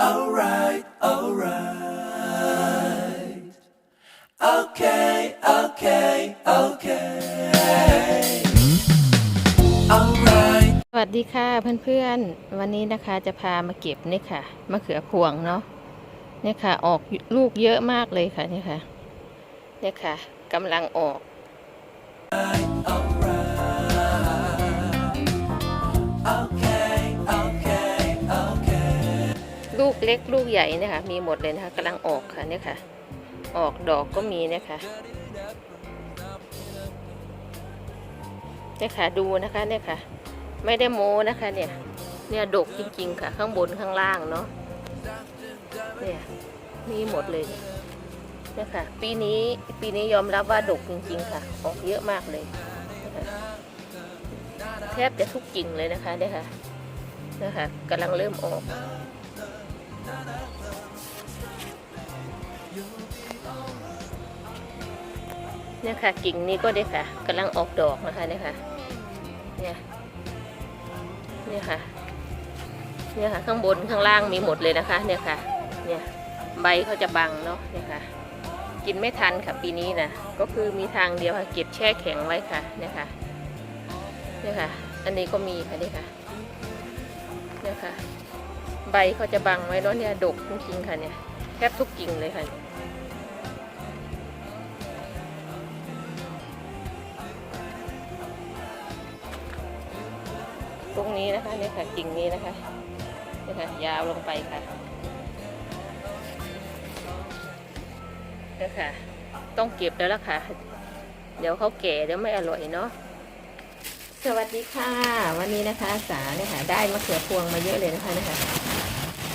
alright, alright. Okay, okay, okay. Alright. สวัสดีค่ะเพื่อนๆ วันนี้นะคะจะพามาเก็บนี่ค่ะมะเขือพวงเนาะเนี่ยค่ะ ออกลูกเยอะมากเลยค่ะเนี่ยค่ะเนี่ยค่ะกำลังออก เล็กลูกใหญ่เนี่ยค่ะมีหมดเลยนะคะกำลังออกค่ะเนี่ยค่ะ ออกดอกก็มีเนี่ยค่ะเนี่ยค่ะดูนะคะเนี่ยค่ะ ไม่ได้โม้นะคะเนี่ยเนี่ยดกจริงๆค่ะ ข้างบนข้างล่างเนาะเนี่ยมีหมดเลยเนี่ยค่ะ ปีนี้ปีนี้ยอมรับว่าดกจริง ๆ ค่ะ ออกเยอะมากเลยนะคะแทบจะทุกกิ่งเลยนะคะเนี่ยค่ะนี่ค่ะกำลังเริ่มออก เนี่ยค่ะกิ่งนี้ก็ได้ค่ะกำลังออกดอกนะคะเนี่ยค่ะเนี่ยเนี่ยค่ะเนี่ยค่ะข้างบนข้างล่างมีหมดเลยนะคะเนี่ยค่ะเนี่ยใบเขาจะบังเนาะเนี่ยค่ะกินไม่ทันค่ะปีนี้นะก็คือมีทางเดียวค่ะเก็บแช่แข็งไว้ค่ะเนี่ยค่ะเนี่ยค่ะ อันนี้ก็มีค่ะนี่ค่ะเนี่ยค่ะ ใบเขาจะบังไว้แล้วเนี่ยดกจริงๆค่ะเนี่ยแทบทุกกิ่งเลยค่ะตรงนี้นะคะเนี่ยค่ะกิ่งนี้นะคะเนี่ยค่ะยาวลงไปค่ะเนี่ยค่ะต้องเก็บแล้วล่ะค่ะ เดี๋ยวเขาแก่เดี๋ยวไม่อร่อยเนาะสวัสดีค่ะ วันนี้นะคะสาเนี่ยค่ะได้มะเขือพวงมาเยอะเลยนะคะเนี่ยค่ะ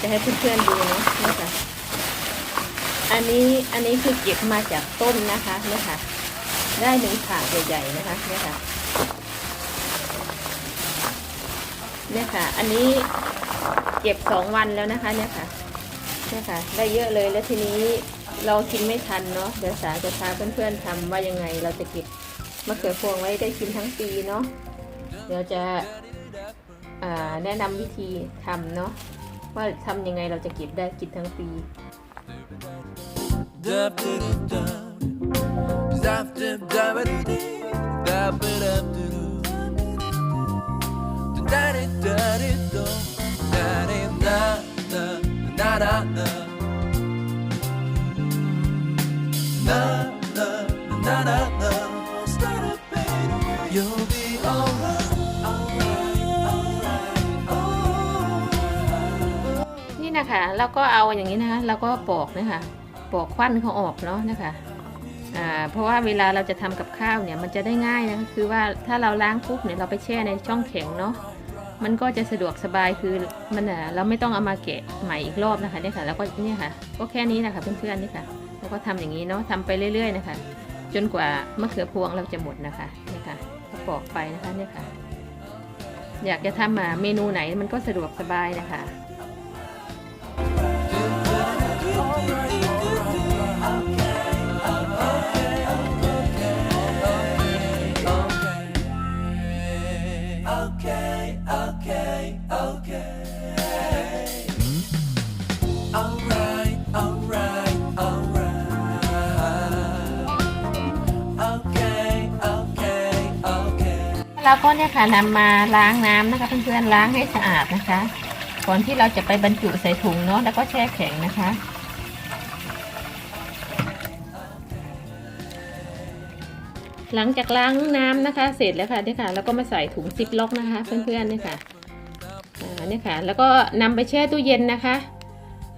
จะให้เพื่อนๆดูเนาะเนี่ยค่ะ อันนี้อันนี้คือเก็บมาจากต้นนะคะเนี่ยค่ะ ได้หนึ่งถาดใหญ่ๆนะคะนี่ค่ะเนี่ยค่ะ อันนี้เก็บสองวันแล้วนะคะ เนี่ยค่ะ เนี่ยค่ะ ได้เยอะเลยแล้วทีนี้เรากินไม่ทันเนาะเดี๋ยวสาจะพาเพื่อนๆทำว่ายังไง เราจะเก็บมะเขือพวงไว้ได้กินทั้งปีเนาะเดี๋ยวจะแนะนำวิธีทำเนาะ ว่าทำยังไงเราจะเก็บได้กินทั้งปี Dub dub dub. Dub dub dub dub dub dub Da นะคะแล้วก็เอาอย่างนี้นะคะแล้วก็ปอกนะคะปอกควันเขาออกเนาะนะคะเพราะว่าเวลาเราจะทำกับข้าวเนี่ยมันจะได้ง่ายนะคะคือว่าถ้าเราล้างปุ๊บเนี่ยเราไปแช่ในช่องแข็งเนาะมันก็จะสะดวกสบายคือมันอะเราไม่ต้องเอามาแกะใหม่อีกรอบนะคะเนี่ยค่ะ แล้วก็เนี่ยค่ะ ก็แค่นี้นะคะเพื่อนๆนี่ค่ะแล้วก็ทำอย่างนี้เนาะทำไปเรื่อย ๆ นะคะ จนกว่ามะเขือพวงเราจะหมดนะคะเนี่ยค่ะก็ปอกไปนะคะเนี่ยค่ะ อยากจะทำอะเมนูไหนมันก็สะดวกสบายนะคะ เราก็เนี่ยค่ะนำมาล้างน้ำนะคะเพื่อนๆล้างให้สะอาดนะคะ ก่อนที่เราจะไปบรรจุใส่ถุงเนาะแล้วก็แช่แข็งนะคะหลังจากล้างน้ำนะคะ เสร็จแล้วค่ะเนี่ยค่ะ แล้วก็มาใส่ถุงซิปล็อกนะคะ เพื่อนๆเนี่ยค่ะอ่าเนี่ยค่ะ แล้วก็นำไปแช่ตู้เย็นนะคะ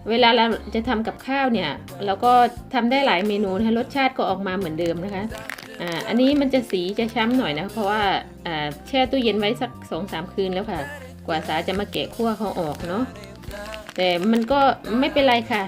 เวลาเราจะทำกับข้าวเนี่ยเราก็ทำได้หลายเมนูนะคะรสชาติก็ออกมาเหมือนเดิมนะคะอ่าอันนี้มันจะสีจะช้ำหน่อยนะเพราะว่าอ่าแช่ตู้เย็นไว้สักสองสามคืนแล้วค่ะ กว่าสาจะมาแกะขั้วเขาออกเนาะแต่มันก็ไม่เป็นไรค่ะ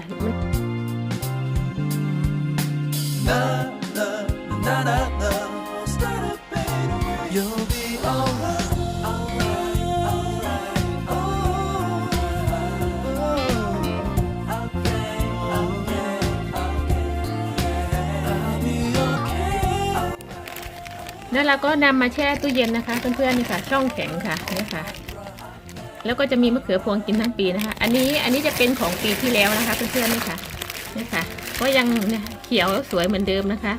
แล้วเราก็นำมาแช่ตู้เย็นนะคะ เพื่อนๆนี่ค่ะ ช่องแข็งค่ะเนี่ยค่ะ แล้วก็จะมีมะเขือพวงกินทั้งปีนะคะ อันนี้อันนี้จะเป็นของปีที่แล้วนะคะ เพื่อนๆนี่ค่ะนี่ค่ะ ก็ยังเนี่ยเขียวสวยเหมือนเดิมนะคะ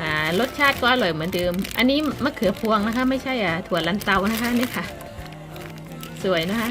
อ่ารสชาติก็อร่อยเหมือนเดิม อันนี้มะเขือพวงนะคะ ไม่ใช่อะถั่วลันเตานะคะนี่ค่ะ สวยนะคะ